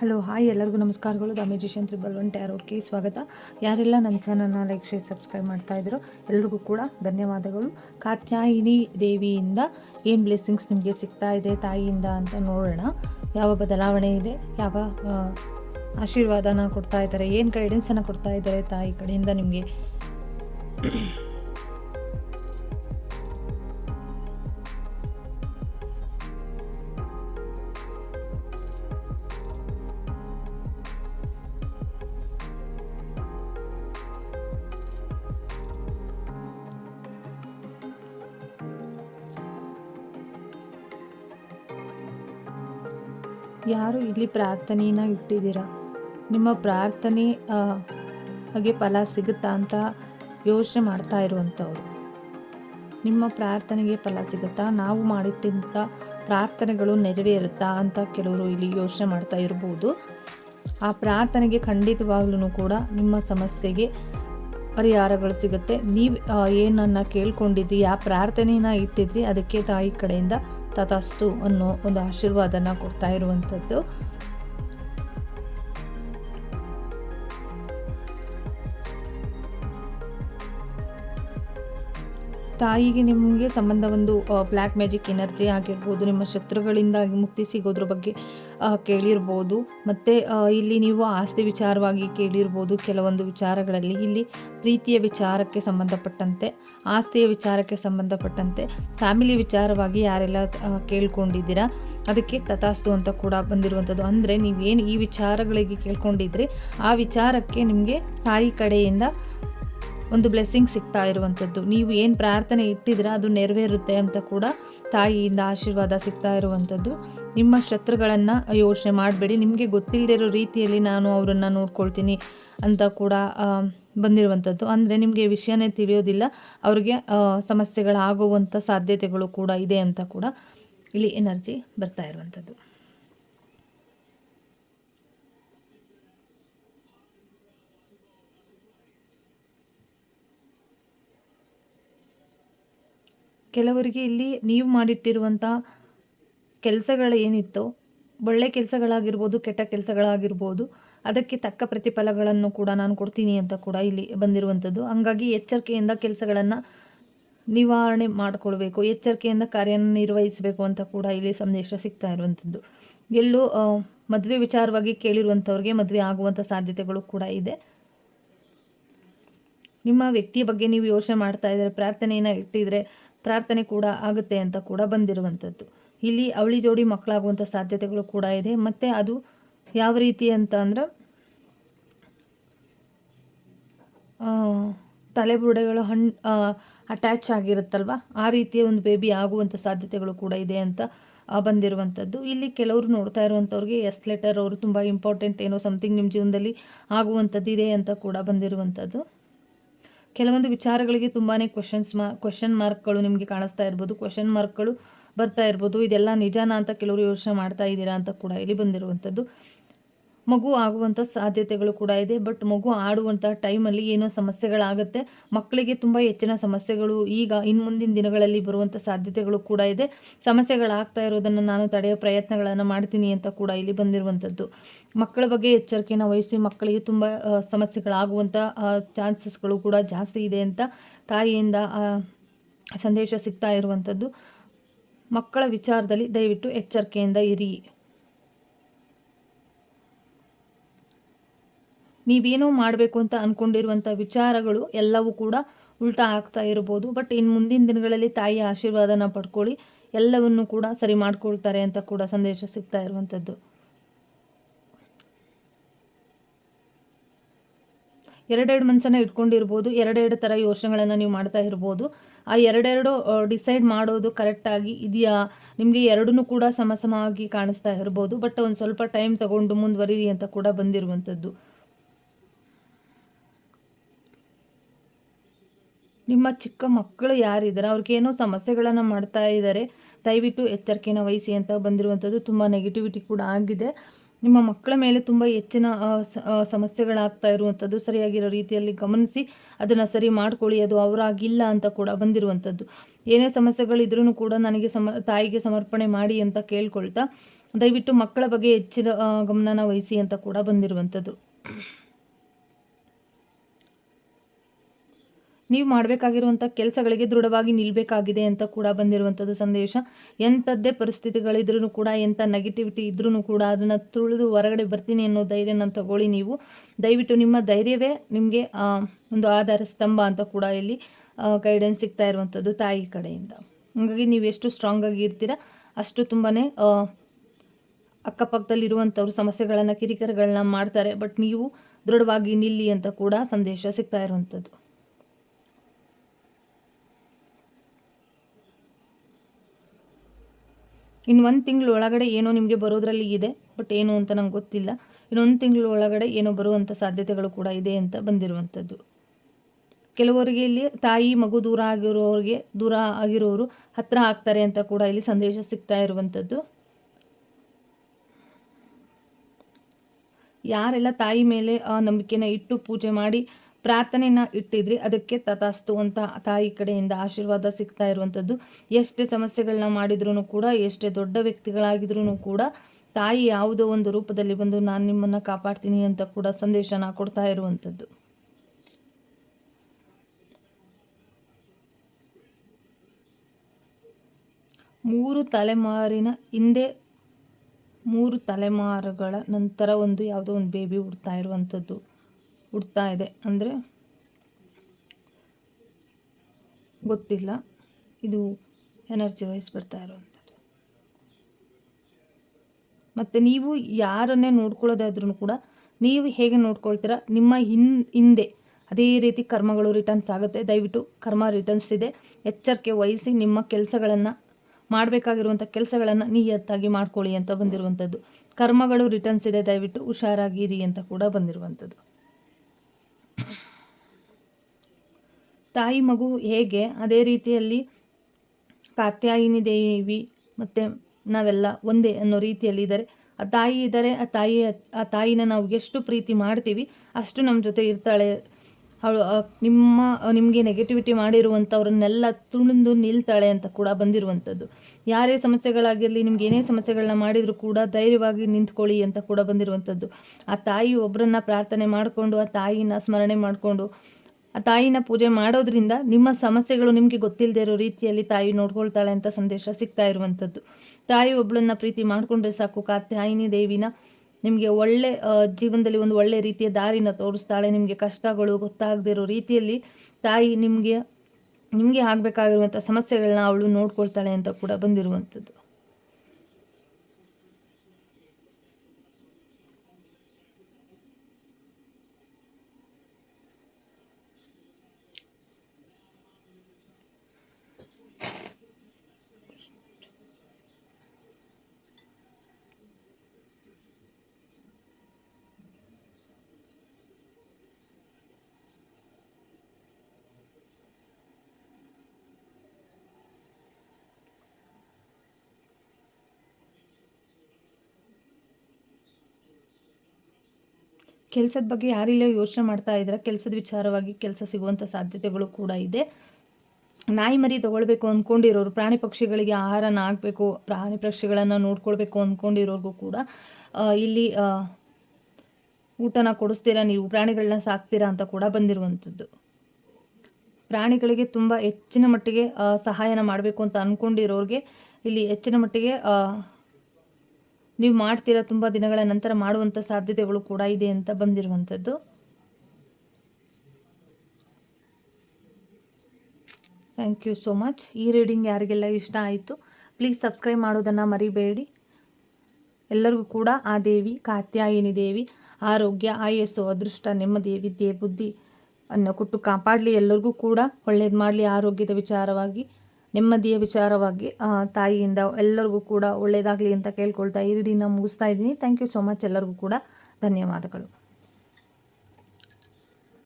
Hello, hi ಎಲ್ಲರಿಗೂ ನಮಸ್ಕಾರಗಳು. The musician triple one ಟ್ಯಾರ್ ಅವ್ರಿಗೆ ಸ್ವಾಗತ. ಯಾರೆಲ್ಲ ನನ್ನ ಚಾನಲ್ನ ಲೈಕ್, ಶೇರ್, ಸಬ್ಸ್ಕ್ರೈಬ್ ಮಾಡ್ತಾ ಇದ್ರು, ಎಲ್ರಿಗೂ ಕೂಡ ಧನ್ಯವಾದಗಳು. ಕಾತ್ಯಾಯಿನಿ ದೇವಿಯಿಂದ ಏನು ಬ್ಲೆಸ್ಸಿಂಗ್ಸ್ ನಿಮಗೆ ಸಿಗ್ತಾ ಇದೆ ತಾಯಿಯಿಂದ ಅಂತ ನೋಡೋಣ. ಯಾವ ಬದಲಾವಣೆ ಇದೆ? ಯಾವ ಆಶೀರ್ವಾದನ ಕೊಡ್ತಾ ಇದ್ದಾರೆ? ಏನು ಗೈಡೆನ್ಸನ್ನು ಕೊಡ್ತಾ ಇದ್ದಾರೆ ತಾಯಿ ಕಡೆಯಿಂದ ನಿಮಗೆ? ಯಾರು ಇಲ್ಲಿ ಪ್ರಾರ್ಥನೆಯನ್ನು ಇಟ್ಟಿದ್ದೀರಾ? ನಿಮ್ಮ ಪ್ರಾರ್ಥನೆ ಹಾಗೆ ಫಲ ಸಿಗುತ್ತಾ ಅಂತ ಯೋಚನೆ ಮಾಡ್ತಾ ಇರುವಂಥವ್ರು. ನಿಮ್ಮ ಪ್ರಾರ್ಥನೆಗೆ ಫಲ ಸಿಗುತ್ತಾ? ನಾವು ಮಾಡಿಟ್ಟಂಥ ಪ್ರಾರ್ಥನೆಗಳು ನೆರವೇರುತ್ತಾ ಅಂತ ಕೆಲವರು ಇಲ್ಲಿ ಯೋಚನೆ ಮಾಡ್ತಾ ಇರ್ಬೋದು. ಆ ಪ್ರಾರ್ಥನೆಗೆ ಖಂಡಿತವಾಗ್ಲೂ ಕೂಡ ನಿಮ್ಮ ಸಮಸ್ಯೆಗೆ ಪರಿಹಾರಗಳು ಸಿಗುತ್ತೆ. ನೀವು ಏನನ್ನು ಕೇಳ್ಕೊಂಡಿದ್ರಿ, ಆ ಪ್ರಾರ್ಥನೆನ ಇಟ್ಟಿದ್ರಿ, ಅದಕ್ಕೆ ತಾಯಿ ಕಡೆಯಿಂದ ತಥಾಸ್ತು ಅನ್ನೋ ಒಂದು ಆಶೀರ್ವಾದನ ಕೊಡ್ತಾ ಇರುವಂಥದ್ದು. ತಾಯಿಗೆ ನಿಮಗೆ ಸಂಬಂಧ ಒಂದು ಬ್ಲ್ಯಾಕ್ ಮ್ಯಾಜಿಕ್ ಎನರ್ಜಿ ಆಗಿರ್ಬೋದು, ನಿಮ್ಮ ಶತ್ರುಗಳಿಂದ ಮುಕ್ತಿ ಸಿಗೋದ್ರ ಬಗ್ಗೆ ಕೇಳಿರ್ಬೋದು. ಮತ್ತು ಇಲ್ಲಿ ನೀವು ಆಸ್ತಿ ವಿಚಾರವಾಗಿ ಕೇಳಿರ್ಬೋದು ಕೆಲವೊಂದು ವಿಚಾರಗಳಲ್ಲಿ. ಇಲ್ಲಿ ಪ್ರೀತಿಯ ವಿಚಾರಕ್ಕೆ ಸಂಬಂಧಪಟ್ಟಂತೆ, ಆಸ್ತಿಯ ವಿಚಾರಕ್ಕೆ ಸಂಬಂಧಪಟ್ಟಂತೆ, ಫ್ಯಾಮಿಲಿ ವಿಚಾರವಾಗಿ ಯಾರೆಲ್ಲ ಕೇಳ್ಕೊಂಡಿದ್ದೀರಾ? ಅದಕ್ಕೆ ತಥಾಸ್ತು ಅಂತ ಕೂಡ ಬಂದಿರುವಂಥದ್ದು. ಅಂದರೆ ನೀವೇನು ಈ ವಿಚಾರಗಳಿಗೆ ಕೇಳ್ಕೊಂಡಿದ್ರೆ, ಆ ವಿಚಾರಕ್ಕೆ ನಿಮಗೆ ತಾಯಿ ಕಡೆಯಿಂದ ಒಂದು ಬ್ಲೆಸ್ಸಿಂಗ್ ಸಿಗ್ತಾ ಇರುವಂಥದ್ದು. ನೀವು ಏನು ಪ್ರಾರ್ಥನೆ ಇಟ್ಟಿದ್ರೆ ಅದು ನೆರವೇರುತ್ತೆ ಅಂತ ಕೂಡ ತಾಯಿಯಿಂದ ಆಶೀರ್ವಾದ ಸಿಗ್ತಾ ಇರುವಂಥದ್ದು. ನಿಮ್ಮ ಶತ್ರುಗಳನ್ನು ಯೋಚನೆ ಮಾಡಬೇಡಿ. ನಿಮಗೆ ಗೊತ್ತಿಲ್ಲದೇ ಇರೋ ರೀತಿಯಲ್ಲಿ ನಾನು ಅವರನ್ನು ನೋಡ್ಕೊಳ್ತೀನಿ ಅಂತ ಕೂಡ ಬಂದಿರುವಂಥದ್ದು. ಅಂದರೆ ನಿಮಗೆ ವಿಷಯನೇ ತಿಳಿಯೋದಿಲ್ಲ. ಅವರಿಗೆ ಸಮಸ್ಯೆಗಳಾಗುವಂಥ ಸಾಧ್ಯತೆಗಳು ಕೂಡ ಇದೆ ಅಂತ ಕೂಡ ಇಲ್ಲಿ ಎನರ್ಜಿ ಬರ್ತಾ ಇರುವಂಥದ್ದು. ಕೆಲವರಿಗೆ ಇಲ್ಲಿ ನೀವು ಮಾಡಿಟ್ಟಿರುವಂಥ ಏನಿತ್ತು, ಒಳ್ಳೆ ಕೆಲಸಗಳಾಗಿರ್ಬೋದು, ಕೆಟ್ಟ ಕೆಲಸಗಳಾಗಿರ್ಬೋದು, ಅದಕ್ಕೆ ತಕ್ಕ ಪ್ರತಿಫಲಗಳನ್ನು ಕೂಡ ನಾನು ಕೊಡ್ತೀನಿ ಅಂತ ಕೂಡ ಇಲ್ಲಿ ಬಂದಿರುವಂಥದ್ದು. ಹಂಗಾಗಿ ಎಚ್ಚರಿಕೆಯಿಂದ ಕೆಲಸಗಳನ್ನು ನಿವಾರಣೆ ಮಾಡಿಕೊಳ್ಬೇಕು, ಎಚ್ಚರಿಕೆಯಿಂದ ಕಾರ್ಯನ ನಿರ್ವಹಿಸಬೇಕು ಅಂತ ಕೂಡ ಇಲ್ಲಿ ಸಂದೇಶ ಸಿಗ್ತಾ ಇರುವಂಥದ್ದು. ಎಲ್ಲೂ ಮದುವೆ ವಿಚಾರವಾಗಿ ಕೇಳಿರುವಂಥವ್ರಿಗೆ ಮದುವೆ ಆಗುವಂಥ ಸಾಧ್ಯತೆಗಳು ಕೂಡ ಇದೆ. ನಿಮ್ಮ ವ್ಯಕ್ತಿಯ ಬಗ್ಗೆ ನೀವು ಯೋಚನೆ ಮಾಡ್ತಾ ಇದ್ದರೆ ಪ್ರಾರ್ಥನೆಯನ್ನು ಇಟ್ಟಿದ್ರೆ ಪ್ರಾರ್ಥನೆ ಕೂಡ ಆಗುತ್ತೆ ಅಂತ ಕೂಡ ಬಂದಿರುವಂಥದ್ದು. ಇಲ್ಲಿ ಅವಳಿ ಜೋಡಿ ಮಕ್ಕಳಾಗುವಂಥ ಸಾಧ್ಯತೆಗಳು ಕೂಡ ಇದೆ. ಮತ್ತು ಅದು ಯಾವ ರೀತಿ ಅಂತ ಅಂದ್ರೆ ತಲೆಬುರುಡೆಗಳು ಹಣ್ ಅಟ್ಯಾಚ್ ಆಗಿರುತ್ತಲ್ವ? ಆ ರೀತಿಯ ಒಂದು ಬೇಬಿ ಆಗುವಂಥ ಸಾಧ್ಯತೆಗಳು ಕೂಡ ಇದೆ ಅಂತ ಬಂದಿರುವಂಥದ್ದು. ಇಲ್ಲಿ ಕೆಲವರು ನೋಡ್ತಾ ಇರುವಂಥವ್ರಿಗೆ ಎಸ್ ಲೆಟರ್ ಅವರು ತುಂಬ ಇಂಪಾರ್ಟೆಂಟ್ ಏನೋ ಸಮಥಿಂಗ್ ನಿಮ್ಮ ಜೀವನದಲ್ಲಿ ಆಗುವಂಥದ್ದು ಇದೆ ಅಂತ ಕೂಡ ಬಂದಿರುವಂಥದ್ದು. ಕೆಲವೊಂದು ವಿಚಾರಗಳಿಗೆ ತುಂಬಾ ಕ್ವಶನ್ಸ್ ಮಾ ಕ್ವಶನ್ ಮಾರ್ಕ್ಗಳು ನಿಮಗೆ ಕಾಣಿಸ್ತಾ ಇರ್ಬೋದು. ಕ್ವಶನ್ ಮಾರ್ಕ್ಗಳು ಬರ್ತಾ ಇರ್ಬೋದು. ಇದೆಲ್ಲ ನಿಜಾನ ಅಂತ ಕೆಲವರು ಯೋಚನೆ ಮಾಡ್ತಾ ಇದ್ದೀರಾ ಅಂತ ಕೂಡ ಇಲ್ಲಿ ಬಂದಿರುವಂಥದ್ದು. ಮಗು ಆಗುವಂಥ ಸಾಧ್ಯತೆಗಳು ಕೂಡ ಇದೆ. ಬಟ್ ಮಗು ಆಡುವಂಥ ಟೈಮಲ್ಲಿ ಏನೋ ಸಮಸ್ಯೆಗಳಾಗುತ್ತೆ. ಮಕ್ಕಳಿಗೆ ತುಂಬ ಹೆಚ್ಚಿನ ಸಮಸ್ಯೆಗಳು ಈಗ ಇನ್ನು ಮುಂದಿನ ದಿನಗಳಲ್ಲಿ ಬರುವಂಥ ಸಾಧ್ಯತೆಗಳು ಕೂಡ ಇದೆ. ಸಮಸ್ಯೆಗಳಾಗ್ತಾ ಇರೋದನ್ನು ನಾನು ತಡೆಯೋ ಪ್ರಯತ್ನಗಳನ್ನು ಮಾಡ್ತೀನಿ ಅಂತ ಕೂಡ ಇಲ್ಲಿ ಬಂದಿರುವಂಥದ್ದು ಮಕ್ಕಳ ಬಗ್ಗೆ ಎಚ್ಚರಿಕೆನ ವಹಿಸಿ ಮಕ್ಕಳಿಗೆ ತುಂಬ ಸಮಸ್ಯೆಗಳಾಗುವಂಥ ಚಾನ್ಸಸ್ಗಳು ಕೂಡ ಜಾಸ್ತಿ ಇದೆ ಅಂತ ತಾಯಿಯಿಂದ ಸಂದೇಶ ಸಿಗ್ತಾ ಇರುವಂಥದ್ದು ಮಕ್ಕಳ ವಿಚಾರದಲ್ಲಿ ದಯವಿಟ್ಟು ಎಚ್ಚರಿಕೆಯಿಂದ ಇರಿ. ನೀವೇನೋ ಮಾಡಬೇಕು ಅಂತ ಅಂದ್ಕೊಂಡಿರುವಂಥ ವಿಚಾರಗಳು ಎಲ್ಲವೂ ಕೂಡ ಉಲ್ಟಾ ಆಗ್ತಾ ಇರ್ಬೋದು. ಬಟ್ ಇನ್ನು ಮುಂದಿನ ದಿನಗಳಲ್ಲಿ ತಾಯಿಯ ಆಶೀರ್ವಾದನ ಪಡ್ಕೊಳ್ಳಿ. ಎಲ್ಲವನ್ನು ಕೂಡ ಸರಿ ಮಾಡ್ಕೊಳ್ತಾರೆ ಅಂತ ಕೂಡ ಸಂದೇಶ ಸಿಗ್ತಾ ಇರುವಂಥದ್ದು ಎರಡೆರಡು ಮನಸ್ಸನ್ನು ಇಟ್ಕೊಂಡಿರ್ಬೋದು. ಎರಡೆರಡು ಥರ ಯೋಚನೆಗಳನ್ನು ನೀವು ಮಾಡ್ತಾ ಇರ್ಬೋದು. ಆ ಎರಡೆರಡು ಡಿಸೈಡ್ ಮಾಡೋದು ಕರೆಕ್ಟಾಗಿ ಇದೆಯಾ? ನಿಮಗೆ ಎರಡನ್ನೂ ಕೂಡ ಸಮಸಮವಾಗಿ ಕಾಣಿಸ್ತಾ ಇರ್ಬೋದು. ಬಟ್ ಒಂದು ಸ್ವಲ್ಪ ಟೈಮ್ ತಗೊಂಡು ಮುಂದುವರಿರಿ ಅಂತ ಕೂಡ ಬಂದಿರುವಂಥದ್ದು ನಿಮ್ಮ ಚಿಕ್ಕ ಮಕ್ಕಳು ಯಾರಿದ್ದಾರೆ? ಅವ್ರಿಗೇನೋ ಸಮಸ್ಯೆಗಳನ್ನು ಮಾಡ್ತಾ ಇದ್ದಾರೆ. ದಯವಿಟ್ಟು ಎಚ್ಚರಿಕೆನ ವಹಿಸಿ ಅಂತ ಬಂದಿರುವಂಥದ್ದು ತುಂಬ ನೆಗೆಟಿವಿಟಿ ಕೂಡ ಆಗಿದೆ. ನಿಮ್ಮ ಮಕ್ಕಳ ಮೇಲೆ ತುಂಬ ಹೆಚ್ಚಿನ ಸಮಸ್ಯೆಗಳಾಗ್ತಾ ಇರುವಂಥದ್ದು ಸರಿಯಾಗಿರೋ ರೀತಿಯಲ್ಲಿ ಗಮನಿಸಿ ಅದನ್ನು ಸರಿ ಮಾಡ್ಕೊಳ್ಳಿ, ಅದು ಅವರಾಗಿಲ್ಲ ಅಂತ ಕೂಡ ಬಂದಿರುವಂಥದ್ದು. ಏನೇ ಸಮಸ್ಯೆಗಳಿದ್ರೂ ಕೂಡ ನನಗೆ ಸಮ, ತಾಯಿಗೆ ಸಮರ್ಪಣೆ ಮಾಡಿ ಅಂತ ಕೇಳ್ಕೊಳ್ತಾ ದಯವಿಟ್ಟು ಮಕ್ಕಳ ಬಗ್ಗೆ ಹೆಚ್ಚಿನ ಗಮನನ ವಹಿಸಿ ಅಂತ ಕೂಡ ಬಂದಿರುವಂಥದ್ದು. ನೀವು ಮಾಡಬೇಕಾಗಿರುವಂಥ ಕೆಲಸಗಳಿಗೆ ದೃಢವಾಗಿ ನಿಲ್ಲಬೇಕಾಗಿದೆ ಅಂತ ಕೂಡ ಬಂದಿರುವಂಥದ್ದು ಸಂದೇಶ. ಎಂಥದ್ದೇ ಪರಿಸ್ಥಿತಿಗಳಿದ್ರೂ ಕೂಡ, ಎಂಥ ನೆಗೆಟಿವಿಟಿ ಇದ್ರೂ ಕೂಡ ಅದನ್ನು ತುಳಿದು ಹೊರಗಡೆ ಬರ್ತೀನಿ ಅನ್ನೋ ಧೈರ್ಯನ ತಗೊಳ್ಳಿ ನೀವು. ದಯವಿಟ್ಟು ನಿಮ್ಮ ಧೈರ್ಯವೇ ನಿಮಗೆ ಒಂದು ಆಧಾರ ಸ್ತಂಭ ಅಂತ ಕೂಡ ಇಲ್ಲಿ ಗೈಡೆನ್ಸ್ ಸಿಗ್ತಾ ಇರುವಂಥದ್ದು ತಾಯಿ ಕಡೆಯಿಂದ. ಹಾಗಾಗಿ ನೀವು ಎಷ್ಟು ಸ್ಟ್ರಾಂಗ್ ಆಗಿ ಇರ್ತೀರ, ಅಷ್ಟು ತುಂಬಾ ಅಕ್ಕಪಕ್ಕದಲ್ಲಿರುವಂಥವ್ರು ಸಮಸ್ಯೆಗಳನ್ನು, ಕಿರಿಕಿರಿಗಳನ್ನ ಮಾಡ್ತಾರೆ. ಬಟ್ ನೀವು ದೃಢವಾಗಿ ನಿಲ್ಲಿ ಅಂತ ಕೂಡ ಸಂದೇಶ ಸಿಗ್ತಾ ಇರುವಂಥದ್ದು. ಇನ್ನು ಒಂದು ತಿಂಗಳ ಒಳಗಡೆ ಏನೋ ನಿಮಗೆ ಬರೋದ್ರಲ್ಲಿ ಇದೆ ಬಟ್ ಏನು ಅಂತ ನಂಗೆ ಗೊತ್ತಿಲ್ಲ. ಇನ್ನೊಂದು ತಿಂಗಳ ಒಳಗಡೆ ಏನೋ ಬರುವಂಥ ಸಾಧ್ಯತೆಗಳು ಕೂಡ ಇದೆ ಅಂತ ಬಂದಿರುವಂಥದ್ದು ಕೆಲವರಿಗೆ ಇಲ್ಲಿ ತಾಯಿ, ಮಗು ದೂರ ಆಗಿರೋರಿಗೆ ದೂರ ಆಗಿರೋರು ಹತ್ತಿರ ಆಗ್ತಾರೆ ಅಂತ ಕೂಡ ಇಲ್ಲಿ ಸಂದೇಶ ಸಿಗ್ತಾ ಇರುವಂಥದ್ದು ಯಾರೆಲ್ಲ ತಾಯಿ ಮೇಲೆ ಆ ನಂಬಿಕೆನ ಇಟ್ಟು ಪೂಜೆ ಮಾಡಿ ಪ್ರಾರ್ಥನೆನ ಇಟ್ಟಿದ್ರಿ, ಅದಕ್ಕೆ ತಥಾಸ್ತು ಅಂತ ತಾಯಿ ಕಡೆಯಿಂದ ಆಶೀರ್ವಾದ ಸಿಗ್ತಾ ಇರುವಂಥದ್ದು. ಎಷ್ಟೇ ಸಮಸ್ಯೆಗಳನ್ನ ಮಾಡಿದ್ರೂ ಕೂಡ, ಎಷ್ಟೇ ದೊಡ್ಡ ವ್ಯಕ್ತಿಗಳಾಗಿದ್ರೂ ಕೂಡ, ತಾಯಿ ಯಾವುದೋ ಒಂದು ರೂಪದಲ್ಲಿ ಬಂದು, ನಾನು ನಿಮ್ಮನ್ನು ಕಾಪಾಡ್ತೀನಿ ಅಂತ ಕೂಡ ಸಂದೇಶನ ಕೊಡ್ತಾ ಇರುವಂಥದ್ದು. ಮೂರು ತಲೆಮಾರಿನ ಹಿಂದೆ, ಮೂರು ತಲೆಮಾರುಗಳ ನಂತರ ಒಂದು ಯಾವುದೋ ಒಂದು ಬೇಬಿ ಹುಡ್ತಾ ಇರುವಂಥದ್ದು. ಹುಡ್ತಾ ಇದೆ ಅಂದರೆ ಗೊತ್ತಿಲ್ಲ. ಇದು ಎನರ್ಜಿ ವೈಸ್ ಬರ್ತಾ ಇರುವಂಥದ್ದು. ಮತ್ತು ನೀವು ಯಾರನ್ನೇ ನೋಡ್ಕೊಳ್ಳೋದಾದ್ರೂ ಕೂಡ ನೀವು ಹೇಗೆ ನೋಡ್ಕೊಳ್ತೀರ, ನಿಮ್ಮ ಹಿನ್, ಹಿಂದೆ ಅದೇ ರೀತಿ ಕರ್ಮಗಳು ರಿಟರ್ನ್ಸ್ ಆಗುತ್ತೆ. ದಯವಿಟ್ಟು ಕರ್ಮ ರಿಟರ್ನ್ಸ್ ಇದೆ. ಎಚ್ಚರಿಕೆ ವಹಿಸಿ ನಿಮ್ಮ ಕೆಲಸಗಳನ್ನು, ಮಾಡಬೇಕಾಗಿರುವಂಥ ಕೆಲಸಗಳನ್ನು ನಿಯತ್ತಾಗಿ ಮಾಡ್ಕೊಳ್ಳಿ ಅಂತ ಬಂದಿರುವಂಥದ್ದು. ಕರ್ಮಗಳು ರಿಟರ್ನ್ಸ್ ಇದೆ. ದಯವಿಟ್ಟು ಹುಷಾರಾಗಿರಿ ಅಂತ ಕೂಡ ಬಂದಿರುವಂಥದ್ದು. ತಾಯಿ ಮಗು ಹೇಗೆ? ಅದೇ ರೀತಿಯಲ್ಲಿ ಕಾತ್ಯಾಯಿನಿ ದೇವಿ ಮತ್ತು ನಾವೆಲ್ಲ ಒಂದೇ ಅನ್ನೋ ರೀತಿಯಲ್ಲಿ ಇದ್ದಾರೆ. ಆ ತಾಯಿ ಇದ್ದಾರೆ, ಆ ತಾಯಿ ಆ ತಾಯಿನ ನಾವು ಎಷ್ಟು ಪ್ರೀತಿ ಮಾಡ್ತೀವಿ, ಅಷ್ಟು ನಮ್ಮ ಜೊತೆ ಇರ್ತಾಳೆ. ಅವಳು ನಿಮ್ಮ ನಿಮಗೆ ನೆಗೆಟಿವಿಟಿ ಮಾಡಿರುವಂಥವ್ರನ್ನೆಲ್ಲ ತುಣಿದು ನಿಲ್ತಾಳೆ ಅಂತ ಕೂಡ ಬಂದಿರುವಂಥದ್ದು. ಯಾರೇ ಸಮಸ್ಯೆಗಳಾಗಿರಲಿ, ನಿಮ್ಗೆ ಏನೇ ಸಮಸ್ಯೆಗಳನ್ನ ಮಾಡಿದರೂ ಕೂಡ ಧೈರ್ಯವಾಗಿ ನಿಂತ್ಕೊಳ್ಳಿ ಅಂತ ಕೂಡ ಬಂದಿರುವಂಥದ್ದು. ಆ ತಾಯಿ ಒಬ್ಬರನ್ನ ಪ್ರಾರ್ಥನೆ ಮಾಡಿಕೊಂಡು, ಆ ತಾಯಿನ ಸ್ಮರಣೆ ಮಾಡಿಕೊಂಡು ಆ ತಾಯಿನ ಪೂಜೆ ಮಾಡೋದ್ರಿಂದ ನಿಮ್ಮ ಸಮಸ್ಯೆಗಳು ನಿಮಗೆ ಗೊತ್ತಿಲ್ಲದೆ ಇರೋ ರೀತಿಯಲ್ಲಿ ತಾಯಿ ನೋಡ್ಕೊಳ್ತಾಳೆ ಅಂತ ಸಂದೇಶ ಸಿಗ್ತಾ ಇರುವಂಥದ್ದು. ತಾಯಿ ಒಬ್ಬಳನ್ನ ಪ್ರೀತಿ ಮಾಡಿಕೊಂಡ್ರೆ ಸಾಕು. ಕಾತ್ಯಾಯಿನಿ ದೇವಿನ ನಿಮಗೆ ಒಳ್ಳೆ ಜೀವನದಲ್ಲಿ ಒಂದು ಒಳ್ಳೆ ರೀತಿಯ ದಾರಿನ ತೋರಿಸ್ತಾಳೆ. ನಿಮಗೆ ಕಷ್ಟಗಳು ಗೊತ್ತಾಗದೇ ಇರೋ ರೀತಿಯಲ್ಲಿ ತಾಯಿ ನಿಮಗೆ ನಿಮಗೆ ಆಗಬೇಕಾಗಿರುವಂಥ ಸಮಸ್ಯೆಗಳನ್ನ ಅವಳು ನೋಡ್ಕೊಳ್ತಾಳೆ ಅಂತ ಕೂಡ ಬಂದಿರುವಂಥದ್ದು. ಕೆಲಸದ ಬಗ್ಗೆ ಯಾರಿಲ್ಲ ಯೋಚನೆ ಮಾಡ್ತಾ ಇದ್ದಾರೆ ಕೆಲಸದ ವಿಚಾರವಾಗಿ ಕೆಲಸ ಸಿಗುವಂಥ ಸಾಧ್ಯತೆಗಳು ಕೂಡ ಇದೆ. ನಾಯಿ ಮರಿ ತೊಗೊಳ್ಬೇಕು ಅಂದ್ಕೊಂಡಿರೋರು ಪ್ರಾಣಿ ಪಕ್ಷಿಗಳಿಗೆ ಆಹಾರನ ಆಗಬೇಕು ಪ್ರಾಣಿ ಪಕ್ಷಿಗಳನ್ನು ನೋಡ್ಕೊಳ್ಬೇಕು ಅಂದ್ಕೊಂಡಿರೋರ್ಗೂ ಕೂಡ ಇಲ್ಲಿ ಊಟನ ಕೊಡಿಸ್ತೀರಾ ನೀವು ಪ್ರಾಣಿಗಳನ್ನ ಸಾಕ್ತೀರಾ ಅಂತ ಕೂಡ ಬಂದಿರುವಂಥದ್ದು. ಪ್ರಾಣಿಗಳಿಗೆ ತುಂಬ ಹೆಚ್ಚಿನ ಮಟ್ಟಿಗೆ ಸಹಾಯನ ಮಾಡಬೇಕು ಅಂತ ಅಂದ್ಕೊಂಡಿರೋರಿಗೆ ಇಲ್ಲಿ ಹೆಚ್ಚಿನ ಮಟ್ಟಿಗೆ ನೀವು ಮಾಡ್ತೀರಾ ತುಂಬ ದಿನಗಳ ನಂತರ ಮಾಡುವಂಥ ಸಾಧ್ಯತೆಗಳು ಕೂಡ ಇದೆ ಅಂತ ಬಂದಿರುವಂಥದ್ದು. ಥ್ಯಾಂಕ್ ಯು ಸೋ ಮಚ್ ಈ ರೀಡಿಂಗ್ ಯಾರಿಗೆಲ್ಲ ಇಷ್ಟ ಆಯಿತು ಪ್ಲೀಸ್ ಸಬ್ಸ್ಕ್ರೈಬ್ ಮಾಡೋದನ್ನು ಮರಿಬೇಡಿ. ಎಲ್ಲರಿಗೂ ಕೂಡ ಆ ದೇವಿ, ಕಾತ್ಯಾಯಿನಿ ದೇವಿ, ಆರೋಗ್ಯ, ಆಯಸ್ಸು, ಅದೃಷ್ಟ, ನೆಮ್ಮದಿ, ವಿದ್ಯೆ, ಬುದ್ಧಿ ಅನ್ನು ಕೊಟ್ಟು ಕಾಪಾಡಲಿ. ಎಲ್ಲರಿಗೂ ಕೂಡ ಒಳ್ಳೇದು ಮಾಡಲಿ, ಆರೋಗ್ಯದ ವಿಚಾರವಾಗಿ. ನೆಮ್ಮದಿಯ ವಿಚಾರವಾಗಿ ತಾಯಿಯಿಂದ ಎಲ್ಲರಿಗೂ ಕೂಡ ಒಳ್ಳೆಯದಾಗಲಿ ಅಂತ ಕೇಳ್ಕೊಳ್ತಾ ಈ ರೀಡಿನ ಮುಗಿಸ್ತಾ ಇದ್ದೀನಿ. ಥ್ಯಾಂಕ್ ಯು ಸೊ ಮಚ್ ಎಲ್ಲರಿಗೂ ಕೂಡ ಧನ್ಯವಾದಗಳು.